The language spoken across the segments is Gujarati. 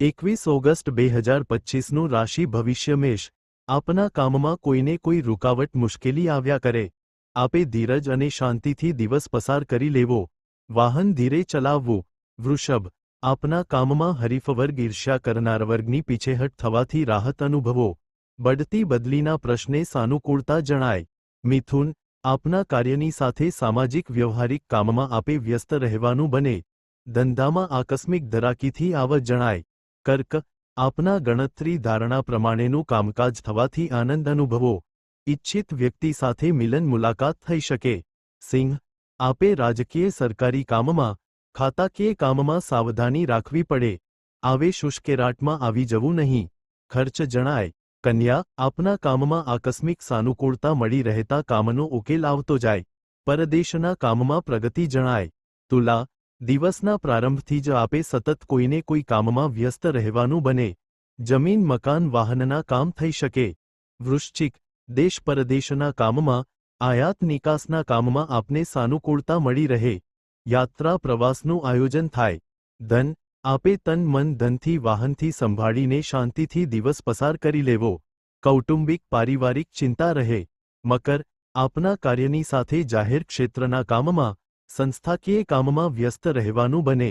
એકવીસ ઓગસ્ટ બે હજાર પચ્ચીસનું રાશિ ભવિષ્ય મેષ. આપના કામમાં કોઈને કોઈ રૂકાવટ મુશ્કેલી આવ્યા કરે. આપે ધીરજ અને શાંતિથી દિવસ પસાર કરી લેવો. વાહન ધીરે ચલાવવું. વૃષભ, આપના કામમાં હરીફવર્ગ ઈર્ષ્યા કરનાર વર્ગની પીછેહટ થવાથી રાહત અનુભવો. બઢતી બદલીના પ્રશ્ને સાનુકૂળતા જણાય. મિથુન, આપના કાર્યની સાથે સામાજિક વ્યવહારિક કામમાં આપે વ્યસ્ત રહેવાનું બને. ધંધામાં આકસ્મિક ધરાકીથી આવત જણાય. કર્ક, આપના ગણતરી ધારણા પ્રમાણેનું કામકાજ થવાથી આનંદ અનુભવો. ઇચ્છિત વ્યક્તિ સાથે મિલન મુલાકાત થઈ શકે. સિંહ, આપે રાજકીય સરકારી કામમાં, ખાતાકીય કામમાં સાવધાની રાખવી પડે. આવે શુષ્કેરાટમાં આવી જવું નહીં. ખર્ચ જણાય. કન્યા, આપના કામમાં આકસ્મિક સાનુકૂળતા મળી રહેતા કામનો ઉકેલ આવતો જાય. પરદેશના કામમાં પ્રગતિ જણાય. તુલા દિવસના પ્રારંભથી જ આપે સતત કોઈને કોઈ કામમાં વ્યસ્ત રહેવાનું બને. જમીન, મકાન, વાહનના કામ થઈ શકે. વૃશ્ચિક દેશ પરદેશના કામમાં, આયાત નિકાસના કામમાં આપને સાનુકૂળતા મળી રહે. યાત્રા પ્રવાસનું આયોજન થાય. ધન, આપે તન મન ધનથી વાહનથી સંભાળીને શાંતિથી દિવસ પસાર કરી લેવો. કૌટુંબિક, પારિવારિક ચિંતા રહે. મકર, આપના કાર્યની સાથે જાહેર ક્ષેત્રના કામમાં સંસ્થાકીય કામમાં વ્યસ્ત રહેવાનું બને,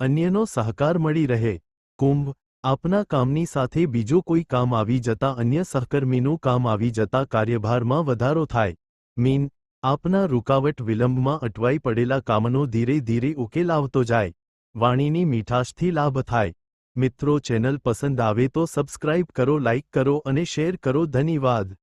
અન્યનો સહકાર મળી રહે, કુંભ, આપના કામની સાથે બીજું કોઈ કામ આવી જતા અન્ય સહકર્મીનું કામ આવી જતા કાર્યભારમાં વધારો થાય, મીન, આપના રૂકાવટ વિલંબમાં અટવાઈ પડેલા કામનો ધીરે ધીરે ઉકેલ આવતો જાય, વાણીની મીઠાશથી લાભ થાય. મિત્રો, ચેનલ પસંદ આવે તો સબસ્ક્રાઇબ કરો, લાઇક કરો અને શેર કરો. ધન્યવાદ.